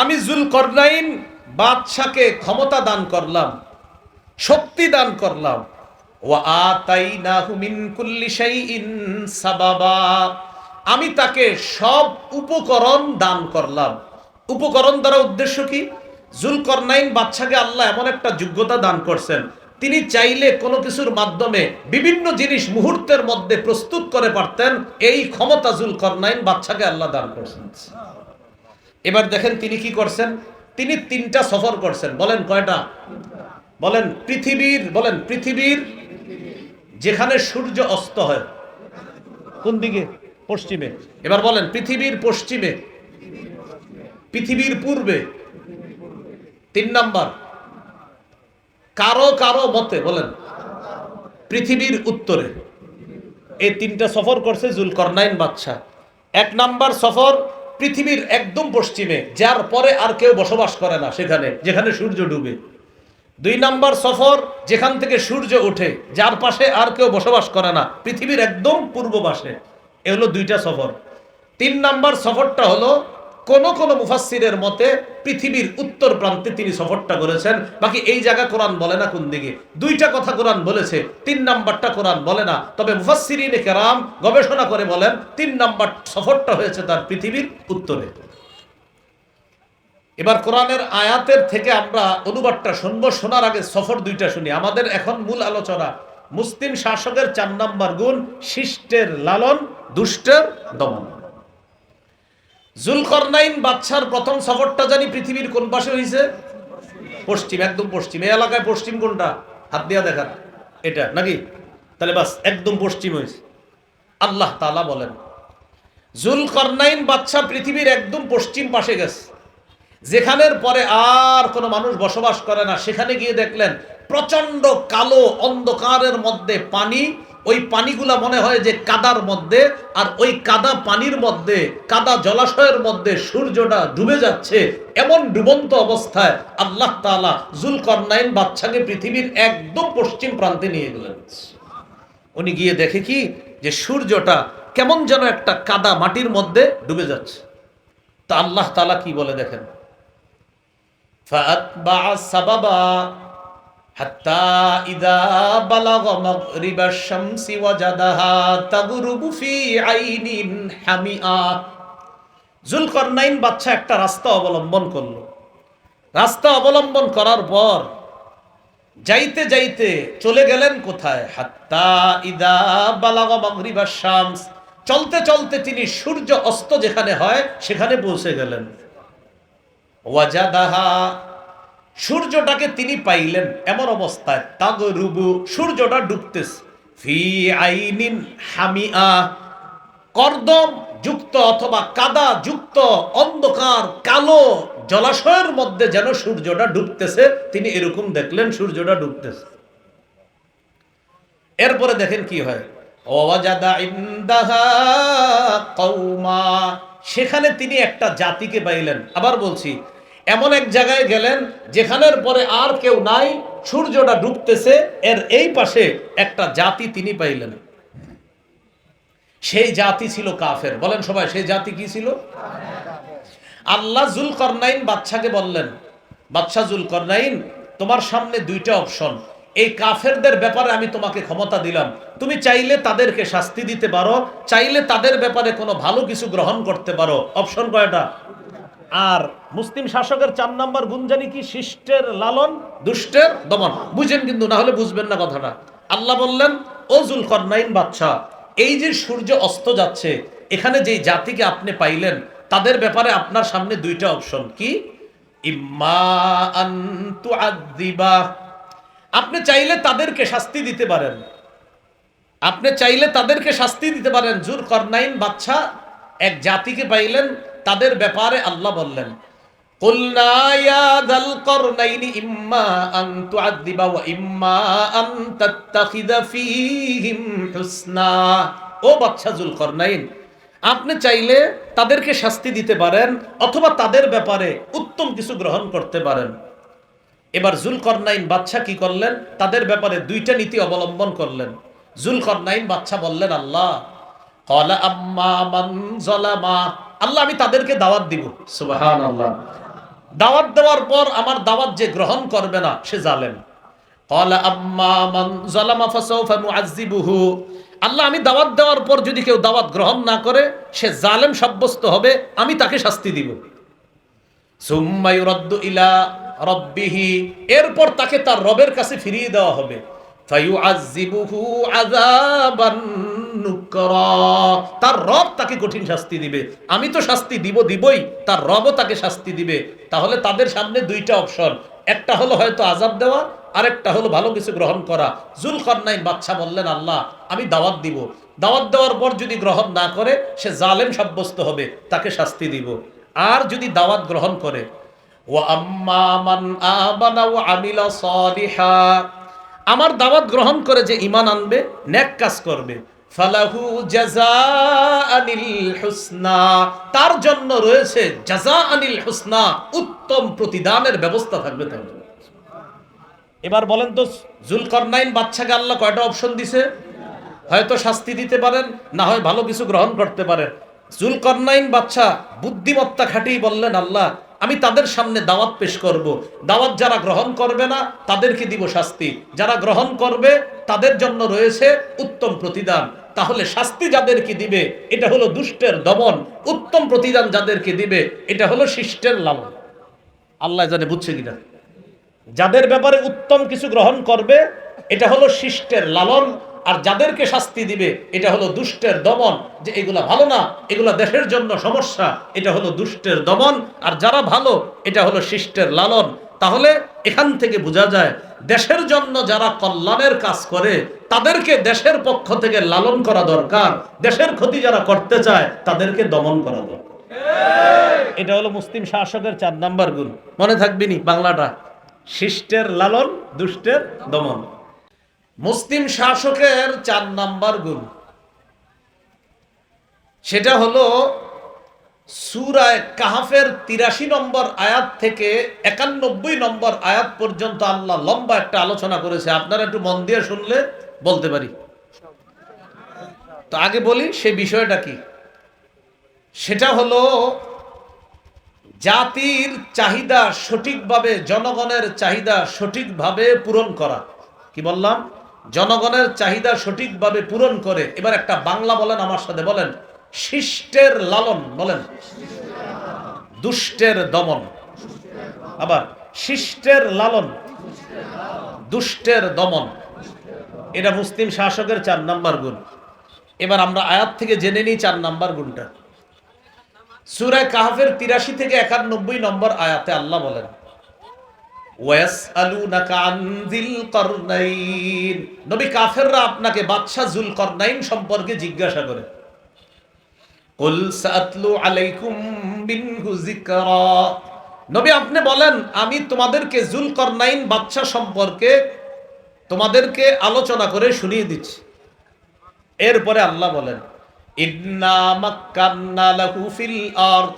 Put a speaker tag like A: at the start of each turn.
A: আমি জুল করনাইন বাদশাকে ক্ষমতা দান করলাম, শক্তি দান করলাম। আমি তাকে সব উপকরণ দান করলাম। উপকরণ দ্বারা উদ্দেশ্য কি? জুলকরনাইন বাদশাকে আল্লাহ এমন একটা যোগ্যতা দান করছেন। তিনি চাইলে কোনো কিছুর মাধ্যমে বিভিন্ন জিনিস মুহূর্তের মধ্যে প্রস্তুত করে পারতেন। এই ক্ষমতা জুলকরনাইন বাদশাকে আল্লাহ দান করছেন। এবার দেখেন তিনি কি করছেন? তিনি তিনটা সফর করছেন। বলেন কয়টা? বলেন পৃথিবীর বলেন পৃথিবীর যেখানে সূর্য অস্ত হয়। কোন দিকে? পশ্চিমে। এবার বলেন পৃথিবীর পশ্চিমে। পৃথিবীর পূর্বে। তিন নাম্বার। কারও কারও মতে, বলেন পৃথিবীর উত্তরে। এই তিনটা সফর করছে জুলকরনাইন বাদশাহ। এক নাম্বার সফর পৃথিবীর একদম পশ্চিমে, যার পরে আর কেউ বসবাস করে না সেখানে, যেখানে সূর্য ডুবে। দুই নাম্বার সফর, যেখান থেকে সূর্য ওঠে, যার পাশে আর কেউ বসবাস করে না, পৃথিবীর একদম পূর্ব পাশে। এ হলো দুইটা সফর। তিন নাম্বার সফরটা হলো কোন কোন মুফাসসিরের মতে পৃথিবীর উত্তর প্রান্তে তিনি সফরটা করেছেন। বাকি এই জায়গা কোরআন বলে না কোন দিকে? দুইটা কথা কোরআন বলেছে, তিন নাম্বারটা কোরআন বলে না। তবে মুফাসসিরিনে কেরাম গবেষণা করে বলেন, তিন নাম্বার সফরটা হয়েছে তার পৃথিবীর উত্তরে। এবার কোরআনের আয়াতের থেকে আমরা অনুবাদটা শুনব, শোনার আগে সফর দুইটা শুনি। আমাদের এখন মূল আলোচনা, মুসলিম শাসকের চার নাম্বার গুণ, শিষ্টের লালন, দুষ্টের দমন। জুলকরনাইন বাদশার প্রথম সফরটা জানি পৃথিবীর কোন পাশে হয়েছে পশ্চিম, একদম পশ্চিম। এই এলাকায় পশ্চিম কোনটা? হাত দিয়া দেখান। এটা, নাকি? তাহলে বাস, একদম পশ্চিম হয়েছে আল্লাহ তালা বলেন, জুলকরনাইন বাদশা পৃথিবীর একদম পশ্চিম পাশে গেছে। যেখানের পরে আর কোনো মানুষ বসবাস করে না। সেখানে গিয়ে দেখলেন প্রচণ্ড কালো অন্ধকারের মধ্যে পানি ওই পানিগুলা মনে হয় যে কাদার মধ্যে, আর ওই কাদা পানির মধ্যে, কাদা জলাশয়ের মধ্যে সূর্যটা ডুবে যাচ্ছে, এমন ডুবন্ত অবস্থায় আল্লাহ তালা জুলকর্নাইন বাচ্চাকে পৃথিবীর একদম পশ্চিম প্রান্তে নিয়ে গেলেন। উনি গিয়ে দেখে কি? যে সূর্যটা কেমন যেন একটা কাদা মাটির মধ্যে ডুবে যাচ্ছে। তা আল্লাহ তালা কি বলে দেখেন? حتى إذا بلغ مغرب الشمس وجدها تغرب في عين حمئة জুলকরনাইন বাচ্চা একটা রাস্তা অবলম্বন করলো রাস্তা অবলম্বন করার পর যাইতে যাইতে চলে গেলেন কোথায় হাত্তা ইদা বালাগ মাগরিবা শামস চলতে চলতে তিনি সূর্য অস্ত যেখানে হয় সেখানে পৌঁছে গেলেন ওয়াজাদাহা সূর্যটাকে তিনি পাইলেন এমন অবস্থায় তাগরুবু সূর্যটা ডুবতেছে। ফি আইনিন হামিয়া কর্দম যুক্ত অথবা কাদা যুক্ত, অন্ধকার, কালো জলাশয়ের মধ্যে যেন সূর্যটা ডুবতেছে, তিনি এরকম দেখলেন সূর্যটা ডুবতেছে। এরপরে দেখেন কি হয়? সেখানে তিনি একটা জাতিকে পাইলেন। আবার বলছি এমন এক জায়গায় গেলেন যেখানের পরে আর কেউ নাই, সূর্যটা ডুবতেছে, এর এই পাশে একটা জাতি তিনি পাইলেন। সেই জাতি ছিল কাফের। বলেন সবাই, সেই জাতি কি ছিল? আল্লাহ জুল করনাইন বাচ্চাকে বললেন বাচ্চা জুল করনাইন তোমার সামনে দুইটা অপশন। এই কাফেরদের ব্যাপারে আমি তোমাকে ক্ষমতা দিলাম। তুমি চাইলে তাদেরকে শাস্তি দিতে পারো, চাইলে তাদের ব্যাপারে কোনো ভালো কিছু গ্রহণ করতে পারো। অপশন কয়টা? আর মুসলিম শাসকের চার নাম্বার গুঞ্জানি কি? শিষ্টের লালন। দুষ্টের দমন। বুঝেন কিন্তু, না হলে বুঝবেন না কথাটা। আল্লাহ বললেন, ও জুল করনাইন বাচ্চা এই যে সূর্য অস্ত যাচ্ছে, এখানে যেই জাতিকে আপনি পাইলেন, তাদের ব্যাপারে আপনার সামনে দুইটা অপশন। কি? আপনি চাইলে তাদেরকে শাস্তি দিতে পারেন। আপনি চাইলে তাদেরকে শাস্তি দিতে পারেন। জুর করনাইন বাচ্চা এক জাতিকে পাইলেন তাদের ব্যাপারে আল্লাহ বললেন ও বাচ্চা জুল করনাইন আপনি চাইলে তাদেরকে শাস্তি দিতে পারেন অথবা তাদের ব্যাপারে উত্তম কিছু গ্রহণ করতে পারেন। এবার জুল করনাইন বাচ্চা কি করলেন? তাদের ব্যাপারে দুইটা নীতি অবলম্বন করলেন। জুল করনাইন বাচ্চা বললেন, আল্লাহ, কলা আম্মা মান আল্লাহ আমি তাদেরকে দাওয়াত দিব। সুবহান আল্লাহ দাওয়াত দেওয়ার পর আমার দাওয়াত যে গ্রহণ করবে না সে জালেম। আল্লাহ আমি দাওয়াত দেওয়ার পর যদি কেউ দাওয়াত গ্রহণ না করে সে জালেম সাব্যস্ত হবে আমি তাকে শাস্তি দিব। ইলা রাব্বিহি। এরপর তাকে তার রবের কাছে ফিরিয়ে দেওয়া হবে। আযাবান নুকরা তার রব তাকে কঠিন শাস্তি দিবে। আমি তো শাস্তি দিব, দিবই। তার রবও তাকে শাস্তি দিবে। তাহলে তাদের সামনে দুইটা অপশন। একটা হলো হয়তো আজাব দেওয়া, আরেকটা হলো ভালো কিছু গ্রহণ করা। জুল কর্নাইন বাচ্চা বললেন, আল্লাহ, আমি দাওয়াত দিব। দাওয়াত দেওয়ার পর যদি গ্রহণ না করে, সে জালেম সাব্যস্ত হবে, তাকে শাস্তি দিব। আর যদি দাওয়াত গ্রহণ করে ও আমার দাওয়াত গ্রহণ করে যে ইমান আনবে, নেক কাজ করবে। ফালাহু জাযাআনিল হুসনা। তার জন্য রয়েছে জাযাআনিল হুসনা, উত্তম প্রতিদানের ব্যবস্থা থাকবে তার এবার বলেন তো, জুলকরনাইন বাচ্চাকে আল্লাহ কয়টা অপশন দিছে? হয়তো শাস্তি দিতে পারেন, না হয় ভালো কিছু গ্রহণ করতে পারেন। জুলকরনাইন বাচ্চা বুদ্ধিমত্তা খাটিয়ে বললেন, আল্লাহ, আমি তাদের সামনে দাওয়াত পেশ করব। দাওয়াত যারা গ্রহণ করবে না, তাদেরকে দিব শাস্তি। যারা গ্রহণ করবে, তাদের জন্য রয়েছে উত্তম প্রতিদান। তাহলে শাস্তি যাদেরকে দিবে, এটা হলো দুষ্টের দমন। উত্তম প্রতিদান যাদেরকে দিবে, এটা হলো শিষ্টের লালন। আল্লাহ জানে, বুঝছে কিনা? যাদের ব্যাপারে উত্তম কিছু গ্রহণ করবে, এটা হলো শিষ্টের লালন, আর যাদেরকে শাস্তি দিবে, এটা হলো দুষ্টের দমন। যে এগুলা ভালো না, এগুলা দেশের জন্য সমস্যা, এটা হলো দুষ্টের দমন, আর যারা ভালো, এটা হলো শিষ্টের লালন। তাহলে এখান থেকে বোঝা যায়, দেশের জন্য যারা কল্যাণের কাজ করে, তাদেরকে দেশের পক্ষ থেকে লালন করা দরকার। দেশের ক্ষতি যারা করতে চায়, তাদেরকে দমন করা দরকার। এটা হলো মুসলিম শাসকের চার নাম্বার গুণ। মনে থাকবিনি বাংলাটা? শিষ্টের লালন, দুষ্টের দমন। মুসলিম শাসকের চার নাম্বার গুণ। সেটা হলো সুরায় কাহাফের তিরাশি নম্বর আয়াত থেকে একানব্বই নম্বর আয়াত পর্যন্ত আল্লাহ লম্বা একটা আলোচনা করেছে। আপনারা একটু মন দিয়ে শুনলে বলতে পারি। তো আগে বলি সেই বিষয়টা কি? সেটা হলো, জাতির চাহিদা সঠিকভাবে, জনগণের চাহিদা সঠিকভাবে পূরণ করা। কি বললাম? জনগণের চাহিদা সঠিকভাবে পূরণ করে। এবার একটা বাংলা বলেন, আমার সাথে বলেন। শিষ্টের লালন, বলেন। দুষ্টের দমন। আবার, শিষ্টের লালন, দুষ্টের দমন। এটা মুসলিম শাসকের চার নাম্বার গুণ। এবার আমরা আয়াত থেকে জেনে নিই চার নাম্বার গুণটা। সুরায় কাহাফের তিরাশি থেকে একানব্বই নম্বর আয়াতে আল্লাহ বলেন নবী কাফেররা আপনাকে বাদশা জুল করনাইন সম্পর্কে জিজ্ঞাসা করে। কুল সাতলু আলাইকুম মিনহু যিকরা। নবী আপনি বলেন, আমি তোমাদেরকে জুল করনাইন বাদশা সম্পর্কে তোমাদেরকে আলোচনা করে শুনিয়ে দিচ্ছি। এরপরে আল্লাহ বলেন, ইন্না মাক্কান্না লাহু ফিল আরদ।